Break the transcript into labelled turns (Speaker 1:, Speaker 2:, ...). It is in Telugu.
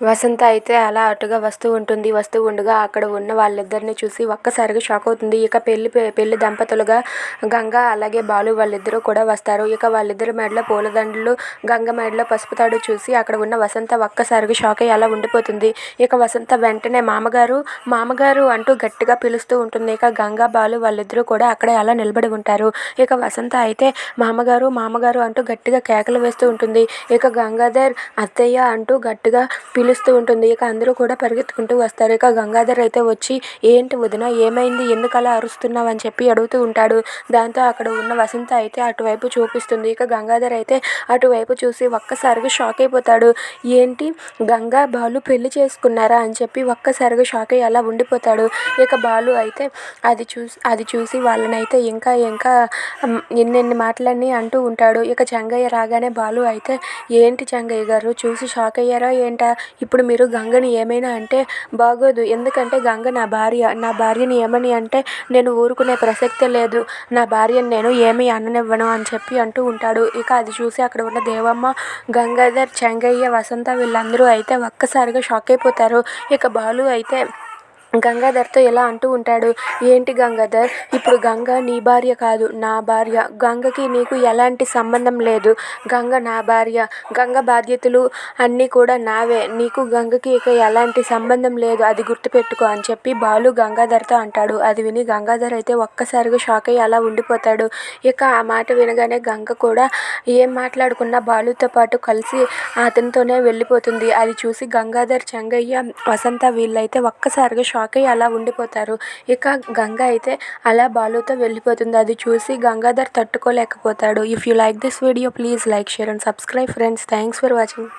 Speaker 1: వసంత అయితే అలా అటుగా వస్తూ ఉంటుంది వస్తూ ఉండగా అక్కడ ఉన్న వాళ్ళిద్దరిని చూసి ఒక్కసారిగా షాక్ అవుతుంది. ఇక పెళ్ళి పెళ్ళి దంపతులుగా గంగ అలాగే బాలు వాళ్ళిద్దరూ కూడా వస్తారు. ఇక వాళ్ళిద్దరి మెడలో పూలదండలు గంగ మెడలో పసుపు తాడు చూసి అక్కడ ఉన్న వసంత ఒక్కసారిగా షాక్ అయ్యి అలా ఉండిపోతుంది. ఇక వసంత వెంటనే మామగారు మామగారు అంటూ గట్టిగా పిలుస్తూ ఉంటుంది. ఇక గంగ బాలు వాళ్ళిద్దరూ కూడా అక్కడే అలా నిలబడి ఉంటారు. ఇక వసంత అయితే మామగారు మామగారు అంటూ గట్టిగా కేకలు వేస్తూ ఉంటుంది. ఇక గంగాధర్ అత్తయ్య అంటూ గట్టిగా పిలుస్తూ ఉంటుంది. ఇక అందరూ కూడా పరిగెత్తుకుంటూ వస్తారు. ఇక గంగాధర్ అయితే వచ్చి ఏంటి వదిన ఏమైంది? ఎందుకు అలా అరుస్తున్నావు అని చెప్పి అడుగుతూ ఉంటాడు. దాంతో అక్కడ ఉన్న వసంత అయితే అటువైపు చూపిస్తుంది. ఇక గంగాధర్ అయితే అటువైపు చూసి ఒక్కసారిగా షాక్ అయిపోతాడు. ఏంటి? గంగా బాలు పెళ్ళి చేసుకున్నారా? అని చెప్పి ఒక్కసారిగా షాక్ అయ్యి అలా ఉండిపోతాడు. ఇక బాలు అయితే అది చూసి అది చూసి వాళ్ళని అయితే ఇంకా ఇంకా ఎన్నెన్ని మాటలన్నీ అంటూ ఉంటాడు. ఇక చెంగయ్య రాగానే బాలు అయితే ఏంటి చెంగయ్య గారు? చూసి షాక్ అయ్యారా? ఏంటా? ఇప్పుడు మీరు గంగని ఏమైనా అంటే బాగోదు. ఎందుకంటే గంగ నా భార్య నా భార్యని ఏమని అంటే నేను ఊరుకునే ప్రసక్తే లేదు. నా భార్యని నేను ఏమీ అననివ్వను అని చెప్పి అంటూ ఉంటాడు. ఇక అది చూసి అక్కడ ఉన్న దేవమ్మ గంగాధర్ చెంగయ్య వసంత వీళ్ళందరూ అయితే ఒక్కసారిగా షాక్ అయిపోతారు. ఇక బాలు అయితే గంగాధర్తో ఇలా అంటూ ఉంటాడు ఏంటి గంగాధర్? ఇప్పుడు గంగ నీ భార్య కాదు నా భార్య. గంగకి నీకు ఎలాంటి సంబంధం లేదు. గంగ నా భార్య. గంగ బాధ్యతలు అన్నీ కూడా నావే. నీకు గంగకి ఇక ఎలాంటి సంబంధం లేదు. అది గుర్తుపెట్టుకో అని చెప్పి బాలు గంగాధర్తో అంటాడు. అది విని గంగాధర్ అయితే ఒక్కసారిగా షాక్ అయ్యి అలా ఉండిపోతాడు. ఇక ఆ మాట వినగానే గంగ కూడా ఏం మాట్లాడుకున్నా బాలుతో పాటు కలిసి అతనితోనే వెళ్ళిపోతుంది. అది చూసి గంగాధర్ చెంగయ్య వసంత వీళ్ళైతే ఒక్కసారిగా షాక్ షాక్ అయ్యి అలా ఉండిపోతారు. ఇక గంగ అయితే అలా బాలుతో వెళ్ళిపోతుంది. అది చూసి Gangadhar తట్టుకోలేకపోతాడు. If you like this video please like share and subscribe friends thanks for watching